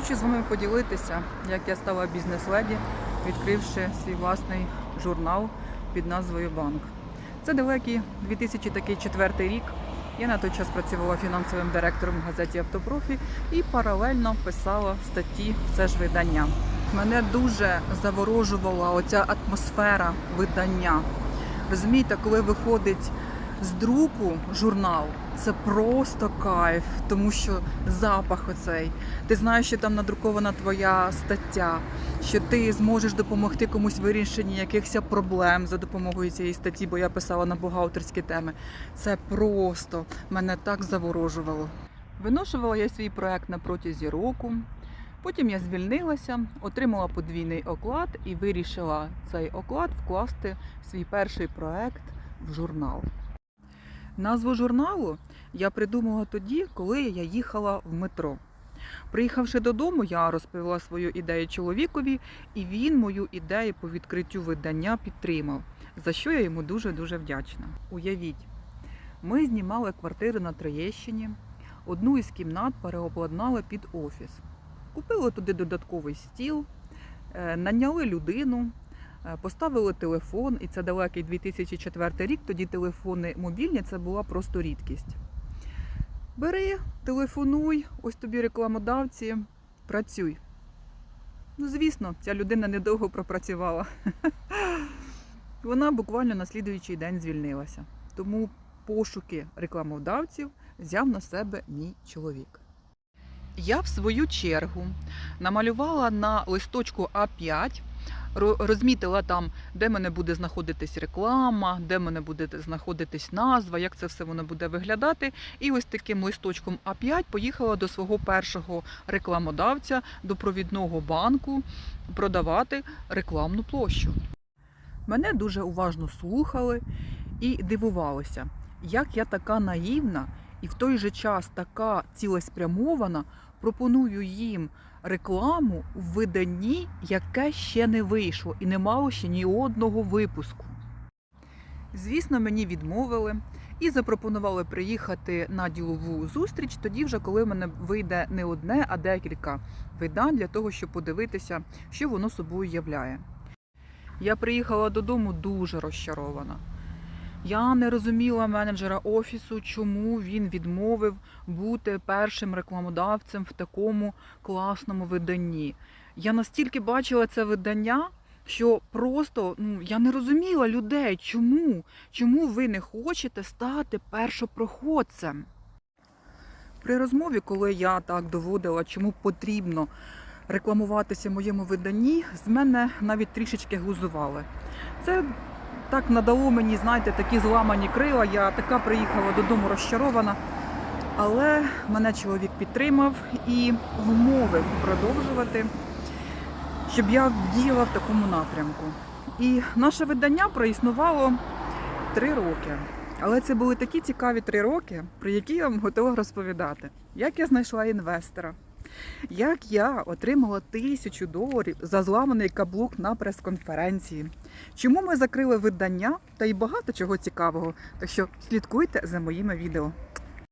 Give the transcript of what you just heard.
Хочу з вами поділитися, як я стала бізнес-леді, відкривши свій власний журнал під назвою Банк. Це далекий 2004 рік. Я на той час працювала фінансовим директором в газеті Автопрофі і паралельно писала статті це ж видання. Мене дуже заворожувала оця атмосфера видання. Розумієте, коли виходить з друку журнал, це просто кайф, тому що запах оцей. Ти знаєш, що там надрукована твоя стаття, що ти зможеш допомогти комусь вирішенні якихось проблем за допомогою цієї статті, бо я писала на бухгалтерські теми. Це просто мене так заворожувало. Виношувала я свій проект на протязі року. Потім я звільнилася, отримала подвійний оклад і вирішила цей оклад вкласти в свій перший проект в журнал. Назву журналу я придумала тоді, коли я їхала в метро. Приїхавши додому, я розповіла свою ідею чоловікові, і він мою ідею по відкриттю видання підтримав, за що я йому дуже-дуже вдячна. Уявіть, ми знімали квартиру на Троєщині, одну із кімнат переобладнали під офіс. Купили туди додатковий стіл, е, наняли людину, поставили телефон, і це далекий 2004 рік. Тоді телефони мобільні це була просто рідкість. Бери, телефонуй, ось тобі рекламодавці, працюй. Ну, звісно, ця людина недовго пропрацювала. Вона буквально на слідуючий день звільнилася. Тому пошуки рекламодавців взяв на себе мій чоловік. Я в свою чергу намалювала на листочку А5, ро- розмітила там, де мене буде знаходитись реклама, де мене буде знаходитись назва, як це все воно буде виглядати. І ось таким листочком А5 поїхала до свого першого рекламодавця, до провідного банку, продавати рекламну площу. Мене дуже уважно слухали і дивувалися, як я така наївна і в той же час така цілеспрямована пропоную їм рекламу в виданні, яке ще не вийшло і не мало ще ні одного випуску. Звісно, мені відмовили і запропонували приїхати на ділову зустріч тоді, вже коли в мене вийде не одне, а декілька видань для того, щоб подивитися, що воно собою являє. Я приїхала додому дуже розчарована. Я не розуміла менеджера офісу, чому він відмовив бути першим рекламодавцем в такому класному виданні. Я настільки бачила це видання, що просто ну, я не розуміла людей, чому? Чому ви не хочете стати першопроходцем? При розмові, коли я так доводила, чому потрібно рекламуватися моєму виданні, з мене навіть трішечки глузували. Це так надало мені, знаєте, такі зламані крила. Я така приїхала додому розчарована. Але мене чоловік підтримав і вмовив продовжувати, щоб я діяла в такому напрямку. І наше видання проіснувало три роки. Але це були такі цікаві три роки, про які я вам готова розповідати. Як я знайшла інвестора, як я отримала тисячу доларів за зламаний каблук на прес-конференції. Чому ми закрили видання та й багато чого цікавого. Так що слідкуйте за моїми відео.